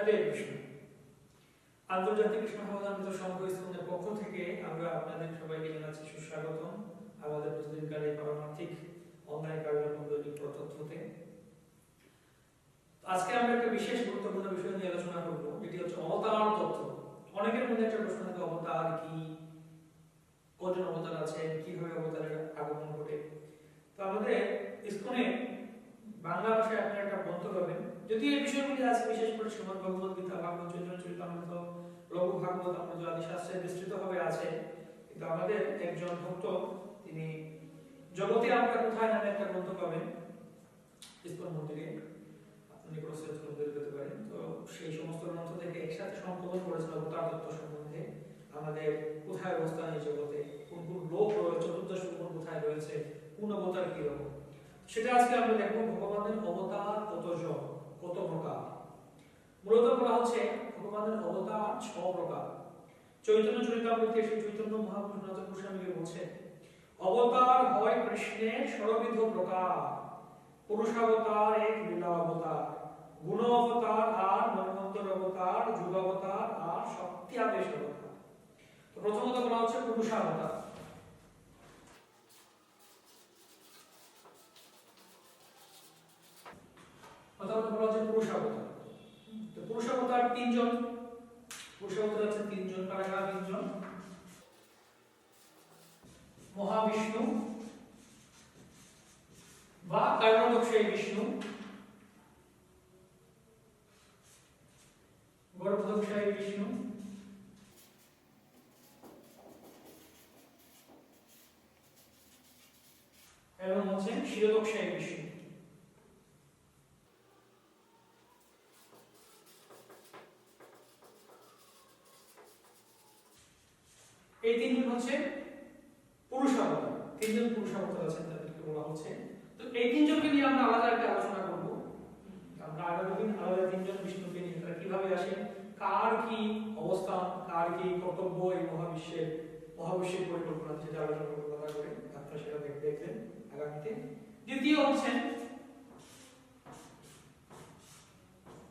হরে কৃষ্ণ আন্তর্জাতিক সমাধানিত সংঘ ইসলামের পক্ষ থেকে আমরা আপনাদের সবাইকে জানাচ্ছি সুস্বাগতম। আমাদের প্রতিদিনকার এই পারমার্থিক অনলাইন কার্যক্রম দৈনিক প্রতথ্যতে আজকে আমরা একটা বিশেষ গুরুত্বপূর্ণ বিষয় নিয়ে আলোচনা করব, যেটি হচ্ছে অবতার তত্ত্ব। অনেকের মধ্যে একটা প্রশ্ন থাকে, অবতার কি? কজন অবতার আছে? কীভাবে অবতারের আগমন ঘটে? তো আমাদের ইসকনে বাংলা ভাষায় আপনারা একটা গ্রন্থ পাবেন যদি এই বিষয়গুলি আছে, বিশেষ করে শ্রীমদ ভগবত গীতা ভাগবত চৈতন্য চরিতামৃত লঘু ভাগবত, আমরা আদি শাস্ত্রে বিস্তৃতভাবে আছে, কিন্তু আমাদের একজন ভক্ত, তিনি জগতে আমরা কোথায় নামে একটা গ্রন্থ পাবেন, ইসকন মন্দিরে, আপনি ইসকন মন্দিরে পেতে পারেন। তো সেই সমস্ত গ্রন্থ থেকে একসাথে সংকলন করেছেন অবতার তত্ত্ব সম্বন্ধে। আমাদের কোথায় অবস্থান এই জগতে? কোন কোন লোক রয়েছে? চতুর্দশ কোন কোথায় রয়েছে? কোন অবতার কি রকম সেটা আজকে আমরা দেখব ভগবানের অবতার কতজন কত প্রকার? মূলত বলা হচ্ছে ভগবানের অবতার ছ প্রকার। চৈতন্য চরিতামৃতে শ্রী চৈতন্য মহাপুরুষ নাথ গোস্বামী বলছেন অবতার হয় কৃষ্ণের সর্ববিধ প্রকার। পুরুষাবতার এক লীলা অবতার গুণ অবতার আর মন্মন্তর অবতার যুগ অবতার আর সত্যাদেশ অবতার। প্রথমত বলা হচ্ছে পুরুষাবতার। তো তিনজন আছে তিনজন তিনজন। মহাবিষ্ণু, বা কারণদক্ষী বিষ্ণু। গর্ভদক্ষী বিষ্ণু। এবং হচ্ছে শিরদক্ষী বিষ্ণু এই তিনজন হচ্ছে তিনজন আছেন তাদেরকে বলা হচ্ছে। তো এই তিনজনকে নিয়ে আমরা আলাদা একটা আলোচনা করব। আমরা আগামী দিন আলাদা তিনজন বিষ্ণুকে নিয়ে তারা কীভাবে আসেন কার কি অবস্থান, কার কি কর্তব্য এই মহাবিশ্বের মহাবিশ্বের পরিকল্পনা সেটা আলোচনা করব, কথা করে আপনারা সেটা দেখ- দেখবেন আগামীতে। দ্বিতীয় হচ্ছেন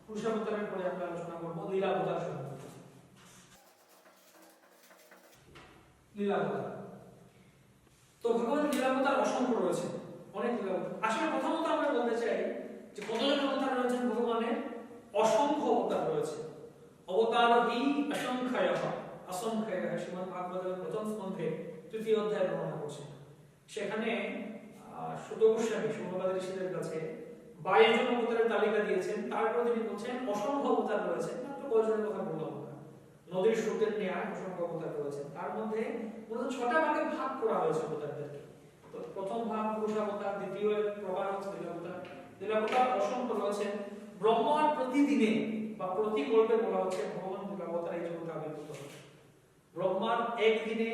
পুরুষাবতারের পরে আমরা আলোচনা করব লীলাবতার সম্বন্ধে লীলাবতার তো ভগবান লীলাবতার অসংখ্য রয়েছে, অনেক লীলাবতার আসলে প্রথমত আমরা বলতে চাই যে কতজন অবতার রয়েছেন ভগবানের অসংখ্য অবতার রয়েছে। অবতার হি অসংখ্যায় অসংখ্যায় শ্রীমদ ভাগবতের প্রথম স্কন্ধে তৃতীয় অধ্যায় বর্ণনা করছে। সেখানে সুত গোস্বামী সৌম্যবাদী ঋষিদের কাছে বাইশ জন অবতারের তালিকা দিয়েছেন। তারপর তিনি বলছেন, অসংখ্য অবতার রয়েছে। মাত্র কয়জনের কথা বললাম নদীর স্রোতের ন্যায় অসংখ্য অবতার রয়েছে তার মধ্যে মূলত ছটা ভাগে ভাগ করা হয়েছে অবতারদেরকে তো প্রথম ভাগ পুরুষাবতার দ্বিতীয় প্রকার হচ্ছে লীলাবতার লীলাবতার অসংখ্য রয়েছে। ব্রহ্মার প্রতিদিনে বা প্রতি কল্পে বলা হচ্ছে ভগবান লীলাবতার এই জগতে আবির্ভূত ব্রহ্মার একদিনে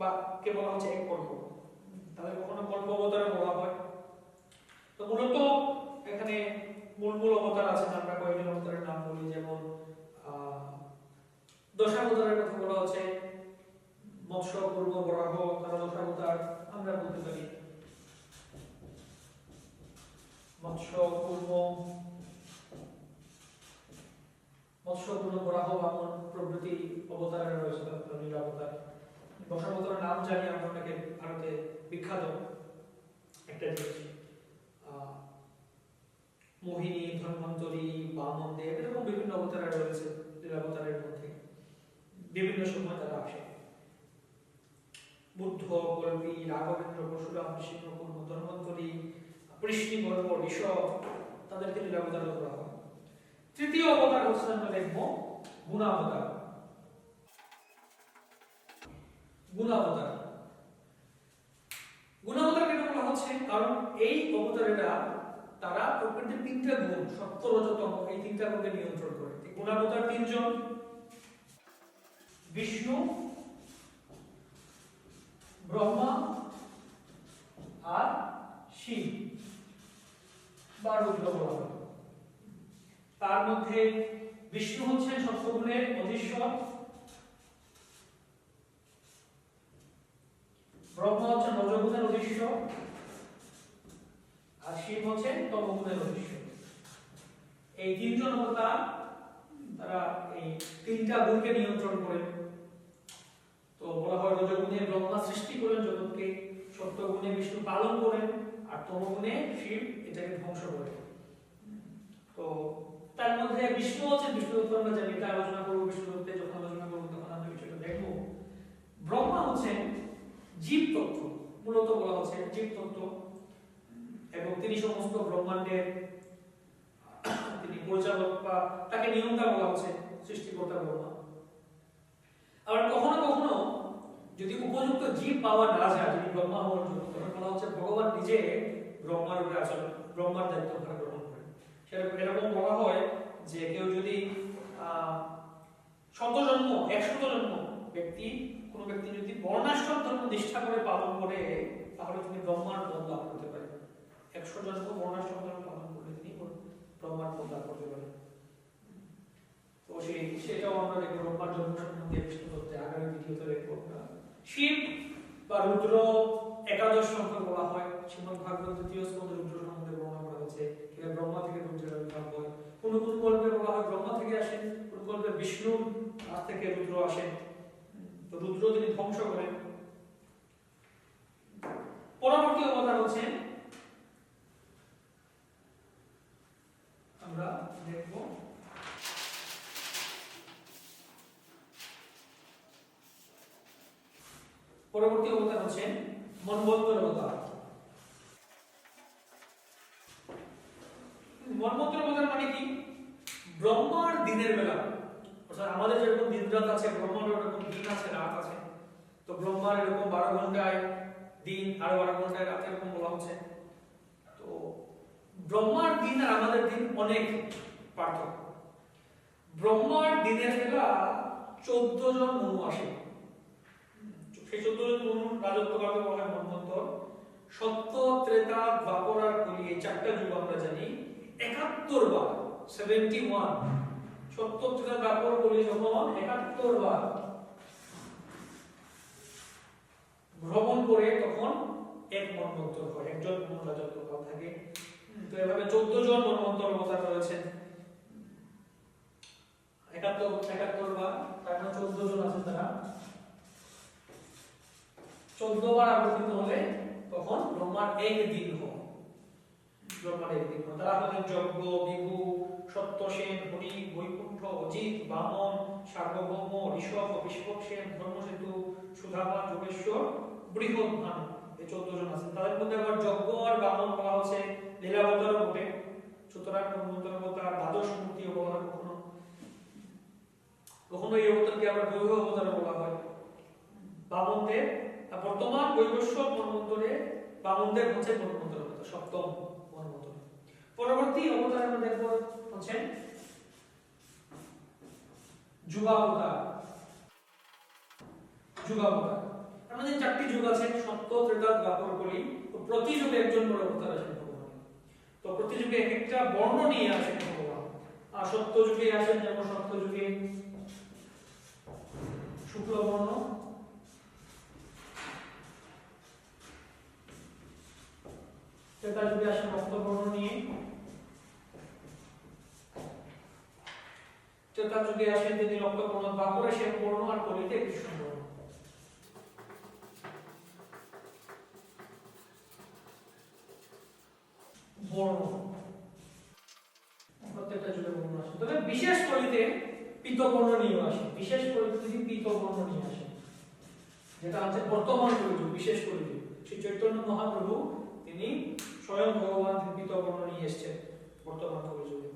বা কে বলা হচ্ছে এক কল্প। তাদের কখনো কল্প অবতারে বলা হয়। তো মূলত এখানে মূল মূল অবতার আছেন আমরা কয়েকজন অবতারের নাম বলি যেমন আহ, দশাবতারের কথা বলা হচ্ছে। মৎস্য, পূর্ব, বরাহ তারা দশাবতার, আমরা বলতে পারি। মৎস্য, পূর্ব, মৎস্য পূর্ণ বরাহ প্রভৃতি অবতারের রয়েছে নীল অবতার। দশাবতারের নাম জানি, আমরা অনেকে ভারতে বিখ্যাত। একটা জিনিস মোহিনী, ধন্বন্তরী, বামন দেব, এরকম বিভিন্ন অবতারের রয়েছে লীলাবতারের মধ্যে। বিভিন্ন সময় তারা আসে। বুদ্ধ কল্পী রাঘবেন্দ্র, পরশুরাম নৃসিংহ কুর্ম কৃষ্ণী গর্ব ঋষভ, তাদেরকে লীলাবতার করা হয়। তৃতীয় অবতার আমরা দেখব গুণাবতার। গুণাবতার। গুণাবতার কেন বলা হচ্ছে কারণ এই অবতারেরা, তারা প্রকৃতির তিনটা গুণ সত্য রজতম এই তিনটা গুণকে নিয়ন্ত্রণ করে। গুণাবতার তিনজন বিষ্ণু ব্রহ্মা আর শিব। বা রুদ্র তার মধ্যে বিষ্ণু হচ্ছেন অধীশ্বর। ব্রহ্মা হচ্ছেন অধীশ্বর। আর শিব হচ্ছেন তমগুণের অধীশ্বর। এই তিনজন অবতার তারা এই তিনটা গুণকে নিয়ন্ত্রণ করেন। বলা হয় রজগুণে ব্রহ্মা সৃষ্টি করেন, জগৎকে সত্যগুণে বিষ্ণু পালন করেন, আর তমগুণে শিব এটাকে ধ্বংস করেন। তো তার মধ্যে বিষ্ণু হচ্ছে বিষ্ণু আমরা জানি এটা আলোচনা করব, বিষ্ণু তত্ত্বে যখন আলোচনা করব তখন আমরা বিষয়টা দেখব। ব্রহ্মা হচ্ছেন জীব তত্ত্ব, মূলত বলা হচ্ছে জীব তত্ত্ব। এবং তিনি সমস্ত ব্রহ্মাণ্ডের, তিনি পরিচালক বা তাকে নিয়ন্তা বলা হচ্ছে, সৃষ্টিকর্তা ব্রহ্মা। আবার কখনো কখনো যদি উপযুক্ত জীব পাওয়া না যায় যদি ব্রহ্মা হওয়ার জন্য, তখন বলা হচ্ছে ভগবান নিজে ব্রহ্মার উপরে আচরণ, ব্রহ্মার দায়িত্ব ভার গ্রহণ করেন। সেটা এরকম বলা হয় যে কেউ যদি শত জন্ম একশত জন্ম ব্যক্তি, কোনো ব্যক্তি যদি বর্ণাশ্রম ধর্ম নিষ্ঠা করে পালন করে, তাহলে তিনি ব্রহ্মার পদ লাভ করতে পারেন। একশো জন্ম বর্ণাশ্রম ধর্ম পালন করলে তিনি ব্রহ্মার পদ লাভ করতে পারেন। তো সেই সেটাও আমরা দেখব ব্রহ্মার জন্ম সম্বন্ধে বিষ্ণু তত্ত্বে আগামী ভিডিওতে দেখব। শিব বা রুদ্র একাদশ সংখ্যা বলা হয়। শ্রীমদ ভাগবত দ্বিতীয় স্কন্ধে রুদ্র সম্বন্ধে বর্ণনা করা হচ্ছে কীভাবে ব্রহ্মা থেকে রুদ্রের আবির্ভাব হয়। কোন কোন গল্পে বলা হয় ব্রহ্মা থেকে আসেন কোন গল্পে বিষ্ণু আহ, থেকে রুদ্র আসেন। তো রুদ্র তিনি ধ্বংস করেন। পরবর্তী অবতার হচ্ছে আমরা দেখব পরবর্তী অবতার হচ্ছে মনবন্তর অবতার। মনবন্তর অবতার মানে কি? ব্রহ্মার দিনের বেলা। অর্থাৎ আমাদের যেরকম দিন রাত আছে ব্রহ্মার এরকম দিন আছে, রাত আছে। তো ব্রহ্মার এরকম বারো ঘন্টায় দিন আর বারো ঘন্টায় রাত এরকম বলা হচ্ছে। তো ব্রহ্মার দিন আর আমাদের দিন অনেক পার্থক্য। ব্রহ্মার দিনের বেলা চোদ্দ জন মনু আসে। ভ্রমণ করে তখন এক মন্বন্তর হয় একজন মনু রাজত্ব কাল থাকে। তো এভাবে চোদ্দ জন মন্বন্তর অবতার রয়েছেন একাত্তর একাত্তর বার, তার মানে চোদ্দ জন আছে তারা। চোদ্দ বার আবর্তিত হলে তখন ব্রহ্মার এক দিন হয় ব্রহ্মার এক দিন তারা হলেন যজ্ঞ, বিভু, সত্যসেন হরি বৈকুণ্ঠ, অজিত, বামন, সার্বভৌম, ঋষভ বিশ্বকসেন ধর্মসেতু, সুধামা, যোগেশ্বর, বৃহৎ ভানু। এই চোদ্দ জন আছে তাদের মধ্যে আবার যজ্ঞ আর বামন বলা হচ্ছে লীলাবতার বটে। সুতরাং মন্ত্র অবতার, দ্বাদশ মূর্তি বলা হয় কখনো কখনো এই অবতারকে আবার দৈব অবতার বলা হয়। বামনদের বর্তমান বৈবস্বর মন্বন্তরে বামনদের হচ্ছে মন্বন্তর সপ্তম মন্বন্তর পরবর্তী অবতার আমরা দেখব হচ্ছে যুগাবতার। যুগাবতার। আমাদের চারটি যুগ আছে সত্য ত্রেতা দ্বাপর, কলি। তো প্রতি যুগে একজন করে অবতার আছেন ভগবান। তো প্রতি যুগে এক একটা বর্ণ নিয়ে আসেন ভগবান। আর সত্য যুগে আসেন যেমন সত্য যুগে শুক্ল বর্ণ ত্রেতা যুগে আসেন রক্ত বর্ণ নিয়ে ত্রেতা যুগে আসেন তিনি রক্ত বর্ণ বাপরে শ্যাম বর্ণ আর কলিতে কৃষ্ণ বর্ণ আসে তবে বিশেষ কলিতে পিতবর্ণ নিয়ে আসে বিশেষ কলিতে তিনি পিতবর্ণ নিয়ে আসে যেটা হচ্ছে বর্তমান কলিযুগ বিশেষ কলিযুগ শ্রী চৈতন্য মহাপ্রভু তিনি স্বয়ং ভগবান পিতবর্ণ নিয়ে এসেছেন বর্তমান কলিযুগে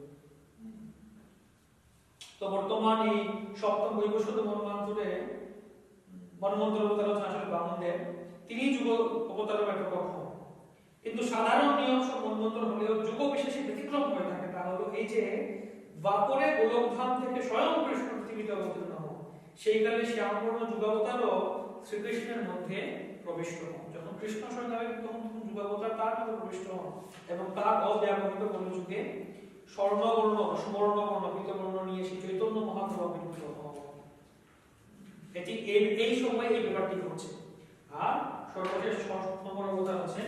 তো বর্তমান এই সপ্তম বৈবস্বত মন্বন্তরে মন্বন্তর অবতার হচ্ছেন আসলে বামনদেব তিনি যুগ অবতারের একটা পক্ষ কিন্তু সাধারণ নিয়ম সব মন্বন্তর হলেও যুগ বিশেষে ব্যতিক্রম হয়ে থাকে। তা হলো এই যে বাপরে গোলকধাম থেকে স্বয়ং কৃষ্ণ পৃথিবীতে অবতীর্ণ হন সেই কালে শ্যামবর্ণ যুগাবতারও শ্রীকৃষ্ণের মধ্যে প্রবিষ্ট হন। যখন কৃষ্ণ স্বয়ং আবির্ভূত তখন যুগাবতার তার মধ্যে প্রবিষ্ট হন এবং তার অব্যাবহিত যুগে স্বর্ণবর্ণ, সুবর্ণবর্ণ, পিতবর্ণ নিয়ে সেই চৈতন্য মহাপ্রভু এটি এই সময় এই ব্যাপারটি ঘটছে। আর সর্বশেষ ষষ্ঠ নম্বর অবতার আছে।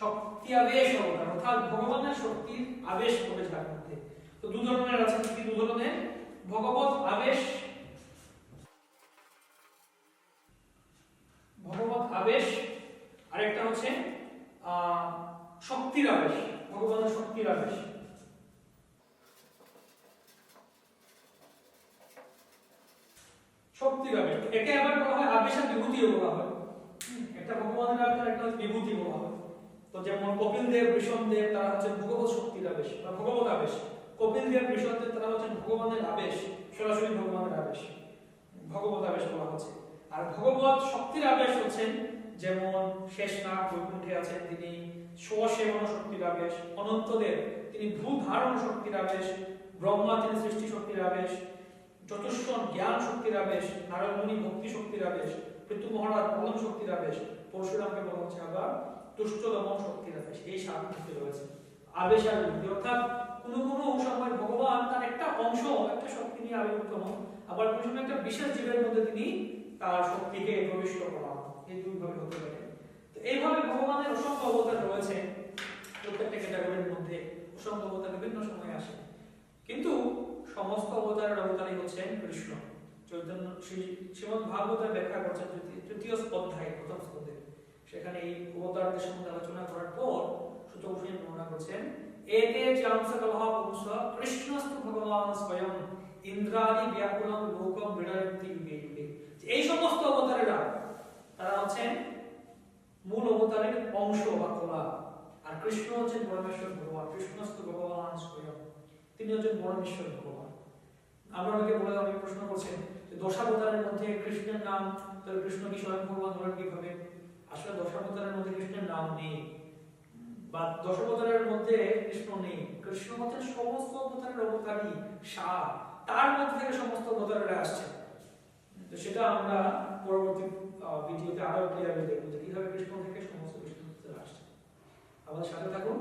শক্তি আবেশ অবতার, অর্থাৎ ভগবানের শক্তির আবেশ ঘটে যার মধ্যে। তো দু ধরনের আছে কি দু ধরনের? ভগবত আবেশ আবেশ আরেকটা হচ্ছে শক্তির আবেশ ভগবানের শক্তির আবেশ শক্তির আবেশ একে আবার বলা হয় আবেশ আর বিভূতিও বলা হয়। একটা ভগবানের আবেশ একটা বিভূতি বলা হয়। তো যেমন কপিল দেব দেব, তারা হচ্ছে ভগবত শক্তির আবেশ বা ভগবত আবেশ। কপিল দেব, ঋষভ দেব, তারা হচ্ছেন ভগবানের আবেশ, সরাসরি ভগবানের আবেশ। ভগবত আবেশ বলা হচ্ছে। আর ভগবত শক্তির আবেশ হচ্ছেন যেমন শেষনাগ বৈকুণ্ঠে আছেন তিনি স্বসেবন শক্তির আবেশ অনন্তদেব, তিনি ভূ ধারণ শক্তির আবেশ ব্রহ্মা তিনি সৃষ্টি শক্তির আবেশ চতুষ্কণ জ্ঞান শক্তির আবেশ নারায়ণমণি ভক্তি শক্তির আবেশ পৃথু মহারাজ পলম শক্তির আবেশ পরশুরামকে বলা হচ্ছে আবার তুষ্ট দমন শক্তির আবেশ এই সাত শক্তি রয়েছে। আবেশ আর বুদ্ধি অর্থাৎ কোনো কোনো সময় ভগবান তার একটা অংশ, একটা শক্তি নিয়ে আবির্ভূত হন। আবার কোনো সময় একটা বিশেষ জীবের মধ্যে তিনি তার শক্তিকে প্রবিষ্ট করান এই দুই ভাবে হতে পারে। তো এইভাবে ভগবানের অসংখ্য অবতার রয়েছে। প্রত্যেকটা ক্যাটাগরির মধ্যে অসংখ্য অবতার বিভিন্ন সময়ে আসে। কিন্তু সমস্ত অবতারের অবতারই হচ্ছেন কৃষ্ণ। চৈতন্য শ্রীমদ ভাগবতের ব্যাখ্যা করছেন তৃতীয়- অধ্যায়, প্রথম স্কন্ধে। সেখানে এই অবতারদের সম্বন্ধে আলোচনা করার পর সুত গোস্বামী বর্ণনা করছেন, এতে কৃষ্ণস্তু ভগবান স্বয়ং ইন্দ্রাদি ব্যাকুলম লোকম বিড়য়ন্তি যুগে এই সমস্ত অবতারেরা, তারা হচ্ছেন মূল অবতারের অংশ বা কলা। আর কৃষ্ণ হচ্ছেন পরমেশ্বর ভগবান কৃষ্ণস্তু ভগবান স্বয়ং তিনি হচ্ছেন পরমেশ্বর ভগবান। আমরা অনেকে বলে অনেকে প্রশ্ন করছেন যে দশাবতারের মধ্যে কৃষ্ণের নাম, তাহলে কৃষ্ণ কি স্বয়ং ভগবান হলেন কীভাবে? আসলে দশাবতারের মধ্যে কৃষ্ণের নাম নেই। বা দশাবতারের মধ্যে কৃষ্ণ নেই। কৃষ্ণ হচ্ছেন সমস্ত অবতারের অবতারী সার। তার মধ্যে থেকে সমস্ত অবতারেরা আসছে তো সেটা আমরা পরবর্তী ভিডিওতে আরও ক্লিয়ারলি দেখব যে কীভাবে কৃষ্ণ থেকে সমস্ত কৃষ্ণ আসছে। আমাদের সাথে থাকুন।